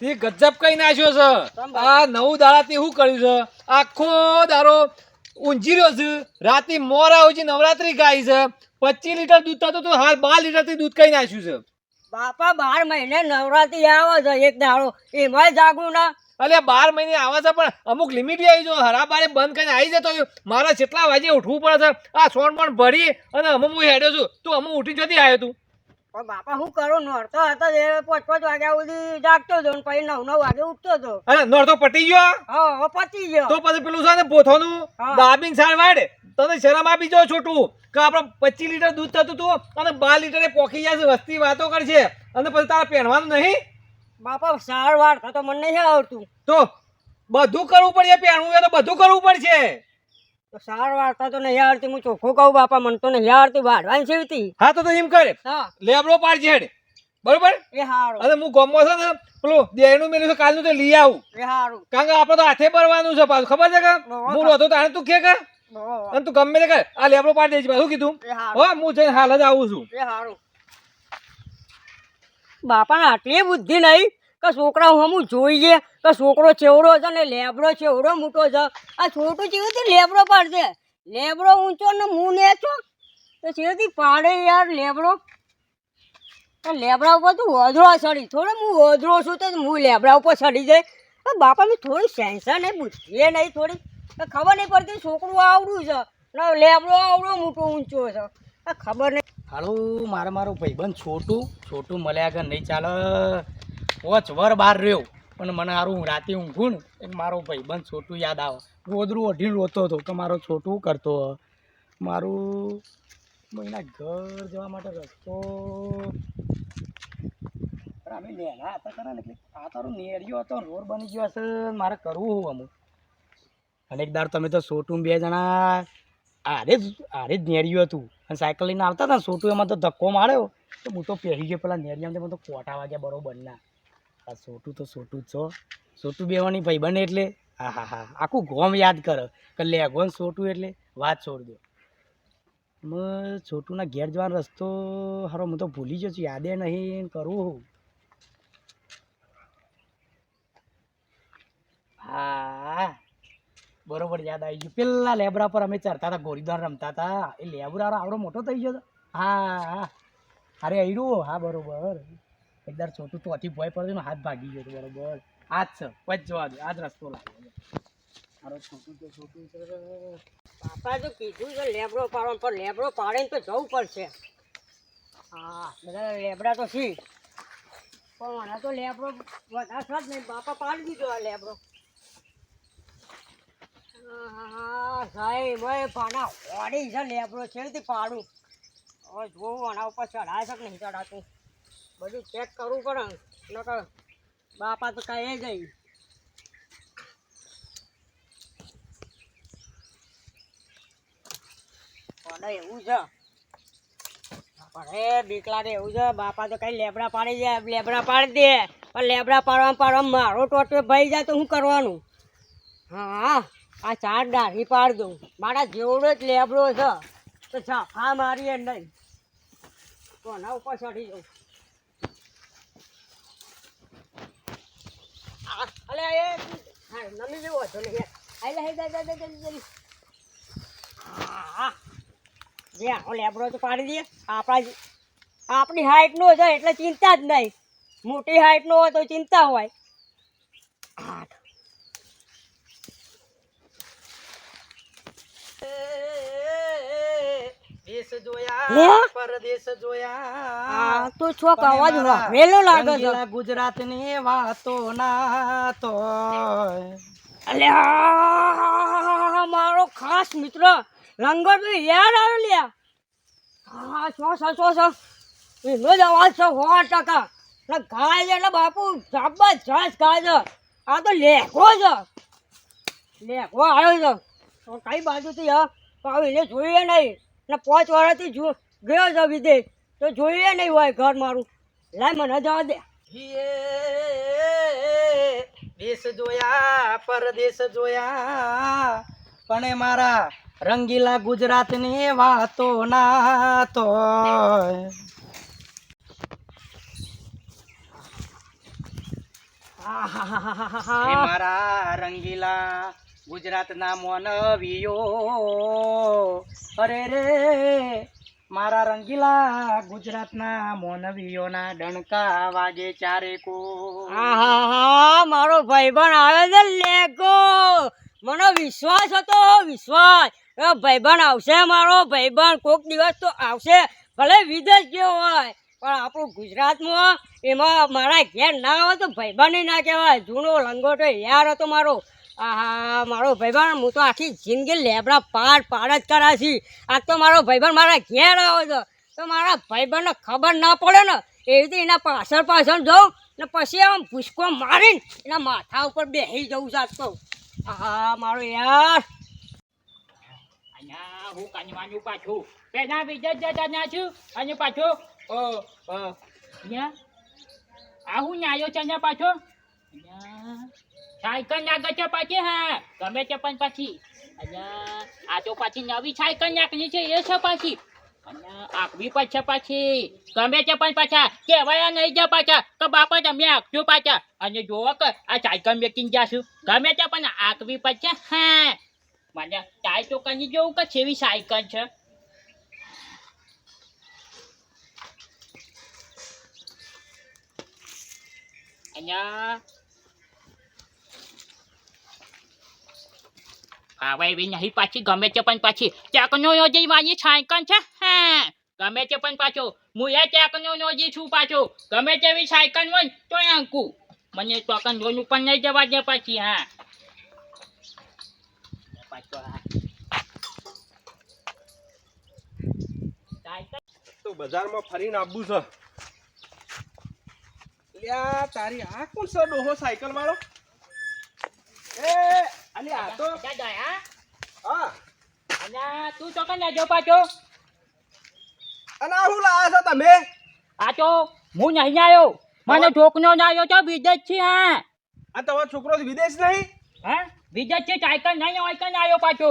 તે ગજબ કઈ નાખ્યો છે? આ નવું દાડાથી શું કર્યું છે? આખો દારો ઊંઝી રહ્યો છે. રાતે મોર આવું છે નવરાત્રી ગાય છે. પચીસ લીટર દૂધ થતું હતું હાલ બાર લીટરથી દૂધ કઈ નાખ્યું છે? બાપા બાર મહિને નવરાત્રી આવે છે એક દાડો. એમાંય જાગું ના. અલે બાર મહિને આવે છે પણ અમુક લિમિટ આવી જો. હરાબારે બંધ કરીને આવી જતો મારા કેટલા વાગે ઉઠવું પડે છે આ સોન પણ ભરી અને અમુક હું હેડ્યો છું. તું અમુક ઉઠી જતી આવ્યો તું. પણ બાપા હું કરું? નોરતો હતો એ પાંચ પાંચ વાગ્યા સુધી જાગતો હતો ને પછી નવ નવ વાગે ઉઠતો હતો. અરે નોરતો પટી ગયો? હા પતી ગયો. તો પછી પેલું છે ને પોથોનું? હા. સાર વાડ તને શરમ આપી જો છોટું કે આપણે પચીસ લીટર દૂધ થતું હતું અને બાર લીટરે પોખી જાય છે વસ્તી વાતો કરશે અને પછી તારે પહેરવાનું નહીં? બાપા સાર વાર થતો મને નહીં આવડતું. તો બધું કરવું પડશે પહેરવું એ તો બધું કરવું પડશે. તો સાર વાર્તા તો નહીં આવડતી. હું ચોખ્ખું કહું બાપા મને તો નહીં આવડતી. વાઢવાની સીવતી હા તો તો એમ કરે. હા. લેબડો પાડજે હેડ. બરોબર? એ હારું. અને હું ગમો છે ને પેલું દેહનું મેલું છે કાલનું તો લઈ આવું. એ હારું. કારણ કે આપણે તો હાથે ભરવાનું છે પાછું. ખબર છે કે. હું રોતો તાણે તું કે કે? અને તું ગમે તે કર. આ લેબડો પાડી દેજે પાછું કીધું. હો હું જઈને હાલ જ આવું છું. એ હારું. બાપાને આટલી બુદ્ધિ નહીં. કે છોકરા હું જોઈએ કે છોકરો ચેવડો છે ને લેબડો ચેવડો મોટો છે? આ છોટું ચેવડું લેબડો પાડશે લેબડો ઊંચો ને હું નેચો? તો ચેવડી પાડે યાર લેબડો? લેબડા ઉપર તું ઓધરો ચડી. થોડો હું ઓધરો છું તો હું લેબડા ઉપર ચડી જાય. બાપા મેં થોડી સેન્સર નહીં બુદ્ધિએ નહીં થોડી. ખબર નહીં પડતી છોકરું આવડું છે ને લેબડો આવડો મોટો ઊંચો છે. ખબર નહીં. હાલો, મારે મારો ભાઈબંધ છોટું. છોટું મળ્યા આગળ નહીં ચાલે. પોચ વર બહાર રહ્યો. પણ મને સારું રાતે ઊંઘું ને એક મારો ભાઈબંધ છોટું યાદ આવે. રોદરું અઢીને રોતો હતો કે મારો છોટું કરતો. મારું એના ઘર જવા માટે રસ્તો. અમે લેલા હતા ખરા ને એટલે આ તારું નેરિયો હતો, રોડ બની ગયો હશે, મારે કરવું હું અમુક. અને એકદાર તમે તો સોટું બે જણા આરે જ આરે જ નેરિયું હતું. અને સાયકલ લઈને આવતા હતા સોટું એમાં તો ધક્કો માર્યો. તો હું તો પહેરી ગયો, પેલા નેરિયામાં તો કોટા વાગ્યા બરોબર ના. આ સોટું તો સોટું જ છો. સોટું બેવાની ભાઈ બને એટલે. હા હા હા. આખું ગોમ યાદ કરો. કે લેગો ને સોટું એટલે વાત છોડ દો. છોટુના ઘેર જવાનો રસ્તો હારો હું તો ભૂલી ગયો છું. યાદે નહીં કરવું હું. હા. બરોબર યાદ આવી ગયું. પેલા લેબરા પર અમે ચડતા હતા, ગોરીદાર રમતા હતા. એ લેબરા આવડો મોટો થઈ ગયો હા હા. અરે આવ્યું હા, બરોબર. એકદાર છોટું ચોથી ભોય પડ્યું ને હાથ ભાગી ગયો હતો બરોબર. આ જ છે પચ જવા દે આ જ રસ્તો લાગ્યો મારો છોટું તો છોટું છે. બાપા તો કીધું છે લેબડો પાડો પણ લેબડો પાડીને તો જવું પડશે. હા બધા લેબડા તો છે. પણ મને તો લેબડો વધારે જ નહીં. બાપા પાડી દીધો આ લેબડો. હા સાહેબ પાના હોડી છે લેબડો છે તે પાડું. હવે જોવું આના ઉપર ચઢાય છે કે નહીં ચડાતું બધું ચેક કરવું પડે નકર બાપા તો કાંઈ જાય પણ એવું છે. પણ બીક લાગે એવું છે, બાપા તો કઈ લેબડા પાડી જાય લેબડા પાડી દે. પણ લેબડા પાડવા પાડવા મારો ટોટો ભાઈ જાય તો શું કરવાનું? હા, આ ચાર દાઢી પાડી દઉં. મારા જેવડો જ લેબડો છે. તો છાફા મારીએ નહીં. કોના ઉપર ચડી જાઉં. અલે એ હા, નમી જેવો હતો ને યાર આઈ લે, આઈ લે, આઈ લે, આઈ લે, આઈ લે. હા જે આનો લેબડો તો પાડી દઈએ આપણા આપણી હાઈટનો છે એટલે ચિંતા જ નહીં મોટી હાઈટનો હોય તો ચિંતા હોય આઠ. દેશ? જોયા પરદેશ જોયા. તો છોક અવાજ લાગે છે. રંગીલા ગુજરાતની વાતો ના તો અલ્યા મારો ખાસ મિત્ર રંગર તો યાર આવ્યો લ્યા હા છો છો સો એનો જ અવાજ છે સો ટકા. ને ગાય છે એટલે બાપુ જબરજસ્ત ગાય છે. આ તો લેખો છે. લેખો આવ્યો છે. તો કઈ બાજુથી હા? તો એને જોઈએ નહીં. ને પાંચ વર્ષથી જો ગયો છે વિદેશ તો જોઈએ નહીં હોય ઘર મારું. લાય મને જવા દે. દેશ જોયા પરદેશ જોયા પણ એ મારા રંગીલા ગુજરાતની વાતો ના તો મારા રંગીલા ગુજરાતના મોનવીઓ અરે રે મારા રંગીલા ગુજરાતના મોનવીઓના ડણકા વાગે ચારે કો. આહાહા, મારો ભાઈબંધ આવે છે લેકો. મને વિશ્વાસ હતો વિશ્વાસ. ભાઈબંધ આવશે મારો ભાઈબંધ કોક દિવસ તો આવશે ભલે વિદેશ ગયો હોય. પણ આપણું ગુજરાતમાં એમાં મારા ઘેર ના આવે તો ભાઈબંધ ના કહેવાય. જૂનો લંગોટો યાર હતો મારો. આહા, મારો ભાઈબંધ, હું તો આખી જિંદગી લેબડા પાડ પાડ જ કરાશી આજ તો મારો ભાઈબંધ મારા ઘેર આવ્યો છે. તો મારા ભાઈબંધને ખબર ના પડે ને, એવી રીતે એના પાછળ પાછળ જાઉં ને પછી આમ ભૂસકો મારીને એના માથા ઉપર બેસી જવું છે આજ તો. આહા, મારો યાર. હું કાનવાનું પાછું. પેલા બીજા જતા છું. અને પાછો અહીંયા. આ હું ન્યાયો છે અહીંયા પાછો? અહીંયા. સાયકલ નાખે છે પાછી હા ગમે તે પણ પાછી અહીંયા આ તો પાછી નવી સાયકલ નાખની છે એ છે પાછી અને આખવી પણ છે પાછી ગમે તે પણ પાછા કહેવાય નહીં જા પાછા તો બાપા તમે આખજો પાછા અને જોવો કે આ સાયકલ મેકીને જાશું ગમે તે પણ આખવી પણ છે હા મને તાય તો કની જોવું કે છેવી સાયકલ છે અહીંયા હવે એવી નહીં પાછી, ગમે તે પણ પાછી. ટેકનોલોજી વાળી સાયકલ છે, હા. ગમે તે પણ પાછો. હું એ ટેકનોલોજી છું પાછો. ગમે તેવી સાયકલ હોય તો આંકું મને ટેકનોલોજી પણ નહીં જવા દે પાછી, હા. પાછો તો બજારમાં ફરીને આવવું છે. લ્યા, તારી આ કોણ છે? ડોહો સાયકલ વાળો? અલી આ તો હા? હા. અને તું તો કને જો પાછો? અને આ શું લાયા છો તમે? આ તો હું નહીં આવ્યો. મને ઢોકનો ના આવ્યો તો વિદેશ છે હા. આ તમારો છોકરો વિદેશ નહીં? હા? વિદેશ છે સાયકલ નહીં હોય કને આવ્યો પાછો.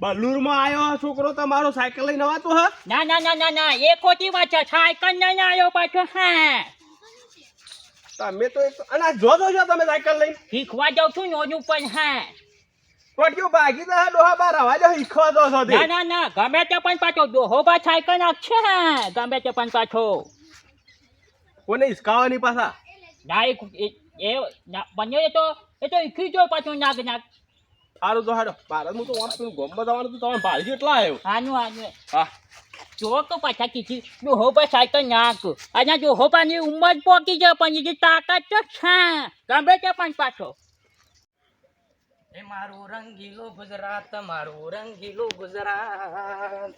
બલ્લુરમાં આવ્યો છોકરો તમારો સાયકલ લઈને આવતો હા? ના ના ના ના ના એ ખોટી વાત છે. સાયકલ નહીં આવ્યો પાછો હા. તમે તો અને જો જો છો તમે સાયકલ લઈ શીખવા જાવ છું નોનું પણ હા. કોટ્યું ભાગી તો ડોહા બાર આવા જો ઈખવા દો છો ના ના ના ગમે તે પણ પાછો ડોહો બા સાયકલ નાખશે હા ગમે તે પણ પાછો. કોને હિસકાવાની પાછા? ના એ એ- બંને એ તો એ તો શીખી જો પાછું નાગ નાગ. સારું તો હાડો ભારત હું તો વાંચ ગોમ ગોમમાં જવાનું તમે ભાડી કેટલા આવ્યો. આનું આનું હા. જો તો પાછા કીધી ડોહો બા સાયકલ નાખ અને ડોહો બાની ઉંમર પોકી છે પણ એની તાકાત તો છે. ગમે તે પણ પાછો. એ મારું રંગીલો ગુજરાત, મારું રંગીલો ગુજરાત.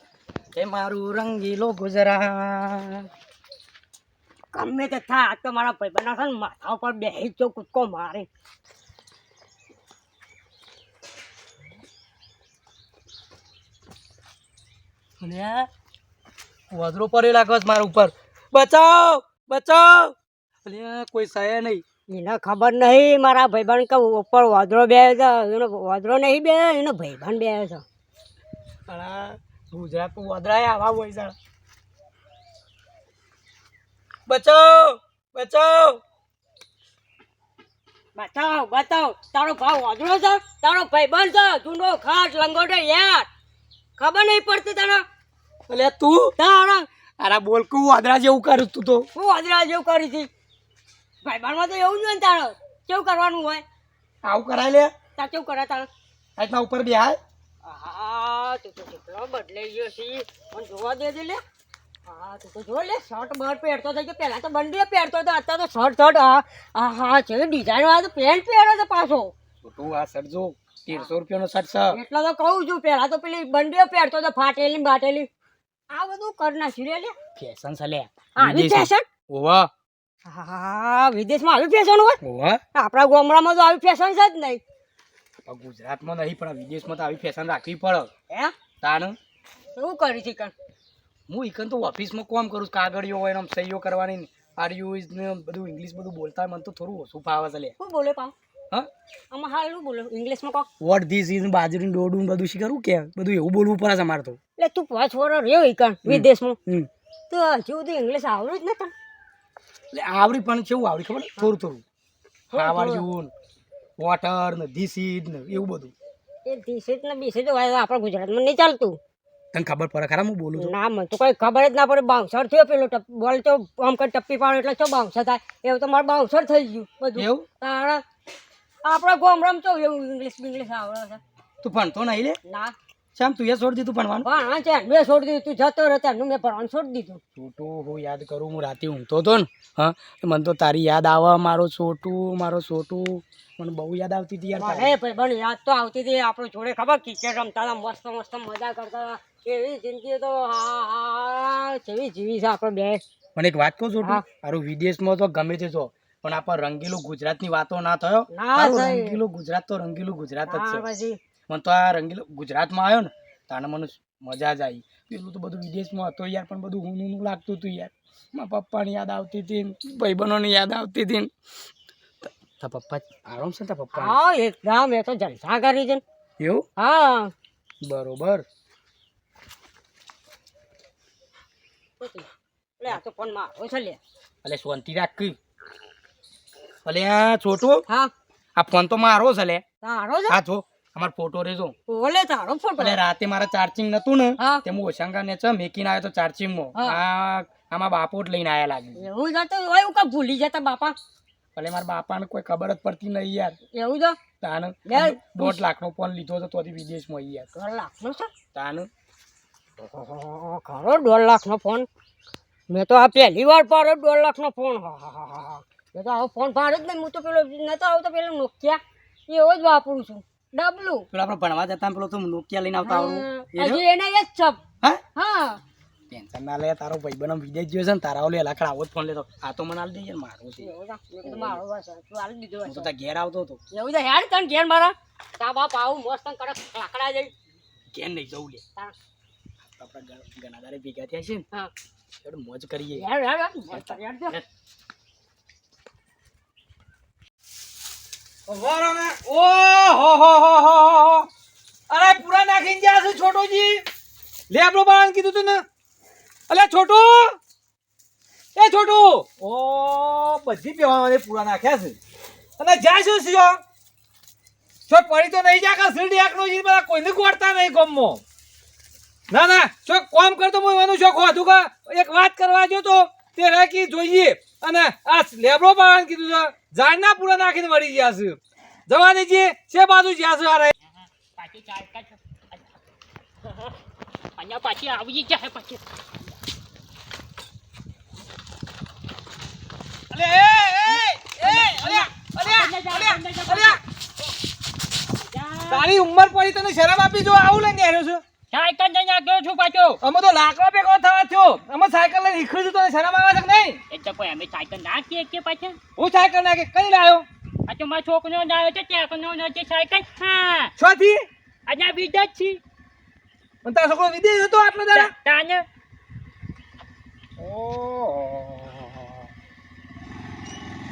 એ મારું રંગીલો ગુજરાત. ગમે તે આજ તો મારા ભાઈબંધ છે ને માથા ઉપર બેસી જ કૂદકો મારે. વાદરો પડે લાગે છે મારા ઉપર. બચાવ બચાવ. અલ્યા કોઈ સહે નહીં. એને ખબર નહીં મારા ભાઈબંધ કે ઉપર વાદળો બે છે એનો વાદળો નહીં બે એનો ભાઈબંધ બે છે. ગુજરાત વાદળાએ આવા હોય છે. બચાવ બચાવ. બતાવ બતાવ તારો ભાવ વાદરો છે તારો ભાઈબંધ છે જૂનો ખાસ લંગોટો યાર. ખબર નહીં પડતી તને? અલ્યા તું? તારા અરે બોલ કું વાદળા જેવું કરું તું તો. હું વાદળા જેવું કરી હતી. ભાઈબાનમાં તો એવું જ હોય ને તારો કેવું કરવાનું હોય? આવું કરાય લે. તાર કેવું કરાય તારે આજના ઉપર બે હા તું તો કેટલો બદલાઈ ગયો છે. પણ જોવા દે દે લે. હા તું તો જો લે શર્ટ બહાર પહેરતો થઈ ગયો. પહેલા તો બંડીએ પહેરતો હતો અત્યારે તો શર્ટ શર્ટ હા હા છે. ડિઝાઇન વાળો તો પેન્ટ પહેર્યો તો પાછો. તું આ શર્ટ જો. તેરસો રૂપિયાનો શર્ટ છે. એટલે તો કહું છું પહેલા તો પેલી બંડીઓ પહેરતો હતો ફાટેલી ને બાટેલી. આ બધું કર નાખ્યું રે લે. ફેશન છે લે. આવી ફેશન ઓવા હા વિદેશમાં આવી ફેશન હોય? ઓવા આપણા ગામડામાં તો આવી ફેશન છે જ નહીં. ગુજરાતમાં નહીં પણ વિદેશમાં તો આવી ફેશન રાખવી પડે. હે? તાણ? શું કરી છે કણ? હું ઇકન તો ઓફિસમાં કોમ કરું છું કાગળીઓ હોય એમ સહીઓ કરવાની આર યુ બધું ઇંગ્લિશ બધું બોલતા મને તો થોડું ઓછું ફાવે છે લે. શું બોલે પાવ? હા? આમાં હાલ બોલે ઇંગ્લિશમાં કહો વોટ ધીસ ઇઝ બાજરી ડોડું બધું શીખરું કે બધું એવું બોલવું પડે છે મારે તો. એટલે તું પાંચ વર્ષ રહ્યો ઈ વિદેશમાં. તો હજુ બધું ઇંગ્લિશ આવડ્યું જ નતું. એટલે આવડી પણ કેવું આવડી ખબર? થોડું થોડું. ખાવા જેવું વોટર ને ધીસીડ ને એવું બધું. એ ધીસીત ને બીસ ઇઝ આપણા ગુજરાતમાં નહીં ચાલતું. તને ખબર પડે ખરા હું બોલું ના મને તો કોઈ ખબર જ ના પડે બાઉન્સર થયો પેલો બોલ તો આમ કરી ટપ્પી પાડો એટલે શું બાઉન્સર થાય? એવું તો મારે બાઉન્સર થઈ ગયું બધું. એવું? તારા આપણા ગામડામાં તો એવું ઇંગ્લિશ બિંગ્લિશ આવડે છે. તું ભણતો નહીં લે? ના. શામ તું એ છોડી દીધું ભણવાનું? પણ હા છે મેં છોડી દીધું તું જતો રહે ત્યાં મેં ભણવાનું છોડી દીધું. છોટું હું યાદ કરું હું રાતે ઊંઘતો હતો ને હા મને તો તારી યાદ આવે મારો છોટું મારો છોટું. મને બહુ યાદ આવતી હતી યાર હે અરે ભાઈ પણ યાદ તો આવતી હતી આપણે જોડે ખબર ક્રિકેટ રમતા હતા મસ્ત મસ્ત મજા કરતા. હતા એવી જિંદગી તો હા હા કેવી જીવી છે આપણે બે. મને એક વાત કહું હા. મારું વિદેશમાં તો ગમે તે છો પણ આપણે રંગીલું ગુજરાતની વાતો ના થયો. રંગીલું ગુજરાત તો રંગીલું ગુજરાત જ છે. મને તો આ રંગીલું ગુજરાતમાં આવ્યો ને તાને મને મજા જ આવી. પેલું તો બધું વિદેશમાં હતો યાર પણ બધું હું હું લાગતું હતું યાર. મારા પપ્પાની યાદ આવતી હતી ને ભાઈબંધોની યાદ આવતી હતી તા પપ્પા આરામ છે તા પપ્પા હા એકદમ. એ તો જલસા કરી છે એવું? હા. બરોબર. લે આ તો ફોન મારો છે લે. અલે શાંતિ રાખ. અલે આ છોટું હા. આ ફોન તો મારો છે લે તારો છે હા જો અમારો ફોટો રેજો. ઓલે તારો ફોટો. એટલે રાતે મારા ચાર્જિંગ નતું ને તે હું ઓશંગા ને છે મેકીને આવ્યો તો ચાર્જિંગમાં હા. આ આમાં બાપો જ લઈને આયા લાગે. એવું જતો હોય એવું કા ભૂલી જતા બાપા? ભલે મારા બાપાને કોઈ ખબર જ પડતી નહીં યાર. એવું તો તાન દોઢ લાખનો ફોન લીધો તો તોથી વિદેશમાં યાર દોઢ લાખનો છે? તાને. ખરો દોઢ લાખનો ફોન. મેં તો આ પહેલી વાર પાડ્યો દોઢ લાખનો ફોન. હા હા હા હા હા. મેં તો આવો ફોન પાડ્યો જ નહીં. હું તો પેલો નતો આવતો પેલો નોકિયા એવો જ વાપરું છું. ડબલું પેલો આપણે ભણવા જતા પેલો તું નોકિયા લઈને આવતા આવું હજી એને એ જ છે. હા? ટેન્શન ના લે તારો ભાઈબંધ વિદેશ ગયો છે ને તારા ઓલે લાકડા આવો જ ફોન લેતો. આ તો મને આલ દે મારો છે. મારો તું આલી દીધો હું તો તાર ઘેર આવતો હતો. એવું તો હેડ તને ઘેર મારા? તા બાપ આવું મસ્ત કડક લાકડા જઈ ઘેર નહીં જવું લે. આપણા ગણાદારે ભેગા થયા છે ને. હા. મોજ કરીએ હેડ હેડ. હેડ. મસ્ત હેડ જો. વારો ને ઓ હો હો. અરે, પૂરા નાખીને ગયા છે છોટુજી? લે, આપણું બાળાને કીધું તું ને. અલે, છોટુ. એ, છોટુ. ઓ, બધી પેવામાં પૂરા નાખ્યા છે. અને જ્યાં શું છે છો, પડી તો નહીં જા શીરડી આકનો જી બધા કોઈને ગોળતા નહીં ગમમાં ના ના, છો, કોમ કરતો હું એનું શોખ હતું કે એક વાત કરવા જો તો તે રાખી જોઈએ. અને આ લેબડો બાળાને કીધું છે ઝાડના પૂરા નાખીને વળી ગયા છે. જવા દેજે છે બાજુ જ્યાં છે અરે પાછી ચાર કાચ અહીંયા પાછી આવી જાય પાછી. અલે એ એ એ અલ્યા અલ્યા અલ્યા અલ્યા તારી ઉંમર પડી તને શરમ આપી જો આવું લઈને આવ્યો છું. સાયકલ લઈને આવ્યો છું પાછો. અમે તો લાકડા ભેગો થવા થયો. અમે સાયકલ લઈને નીકળી છું તને શરમ આવે છે કે નહીં કોઈ અમે સાયકલ ના કે પાછા? હું સાયકલ નાખી કઈ લાયો? આ તો મારા છોકરો લાવ્યો છે ત્યાં નો છે સાયકલ. હા. છથી અહીંયા બીજા જ છી પણ તારો છોકરો વિદેશ હતો આટલો દાડા? તાને.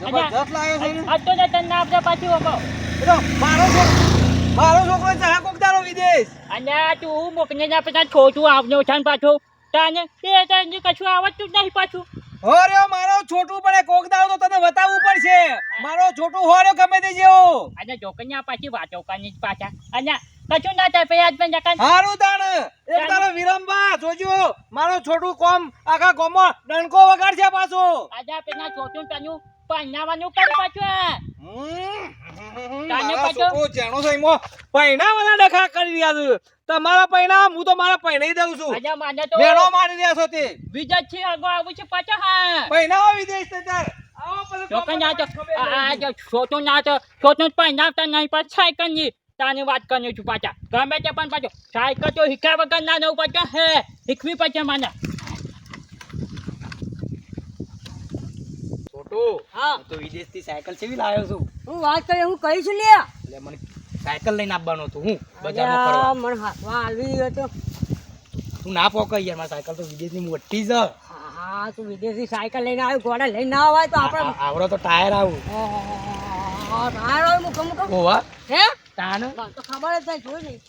જબરજસ્ત છે ને. આ તો ને તને આપણે પાછું અમો એ મારો મારો છોકરો જરા કોક દાડો વિદેશ. અને તું મોકને ના પછી છોટું આવ્યો છે ને પાછું. તાને. તે તને કશું આવતું જ નહીં પાછું. હોર્યો મારો છોટું પણ કોક દાડો તો તને બતાવવું પડશે. મારો છોટું હોર્યો ગમે તે જેવો. અને જોકન્યા પાછી વાતો જ પાછા. અને કશું ના થાય પછી આજ પણ જકન હારું તાણ. એક તારો વિરંબા જોજો મારો છોટું કોમ આખા ગોમો ડંકો વગાડશે પાછો. આજે પેલા છોટું તનું પહેરાવાનું કર પાછું ડખા કરી રહ્યા છે. તમારા પૈણા હું તો મારા પૈણાઈ દઉં છું. આજે મને તો મેળો મારી રહ્યા છો તે. બીજા છે આગળ આવું છે પાછા હા. પૈણાઓ વિદેશ તે તાર. પછી જોકન ના તો છોટું ના તો છોટું પહેરાવતા નહીં પાછું સાયકલની તાની વાત કરું છું પાછા. ગમે તે પણ પાછો. સાયકલ તો શીખ્યા વગર ના નવું પાછો હે. શીખવી પાછા મને. છોટું હા. તો વિદેશથી સાયકલ છે લાવ્યો છું. હું વાત કરી હું કહીશ લે એટલે મને સાયકલ લઈને આપવાનું હતો. હું બજારમાં ફરવા. મને હાથમાં આવી ગયો તો. તું ના પોકાય યાર મારી સાયકલ તો વિદેશની મોટી છે. હા તું વિદેશી સાયકલ લઈને આવ્યો ઘોડા લઈને ના આવે તો આપણે આવડો તો ટાયર આવું. ટાયર હોય મુકમ મુકમ ઓવા હે. ટાયર તો ખબર જ નહીં જોઈ નહીં.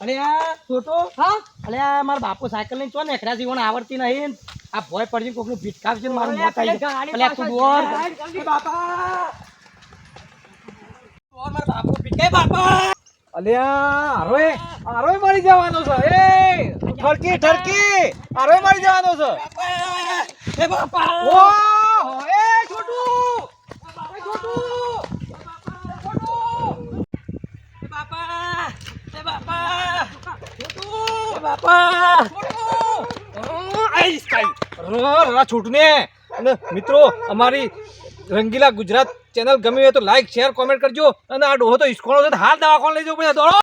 અરે આ છોટો. હા? અરે આ મારા બાપુ સાયકલ લઈને ચો ને એકરા જીવન આવડતી નહીં આ ભોય પડી કોકનું ભીટકાવશે મારું મોત આવી જાય અલે તું દોર એ બાપા. દોર મારા બાપુ ભીટકાય. બાપા. અલ્યા આરોય આરોય મરી જવાનો છે. એ ઠરકી ઠરકી. આરોય મરી જવાનો છે. એ બાપા. ઓહો એ છોટુ. એ છોટુ. એ બાપા. એ બાપા. એ બાપા છોટું ને અને મિત્રો, અમારી રંગીલા ગુજરાત ચેનલ ગમી હોય તો લાઈક શેર કોમેન્ટ કરજો. અને આ ડોહો તો ઇસ્કોનો છે હાલ દવાખાને લઈ જવું પડે દોડો.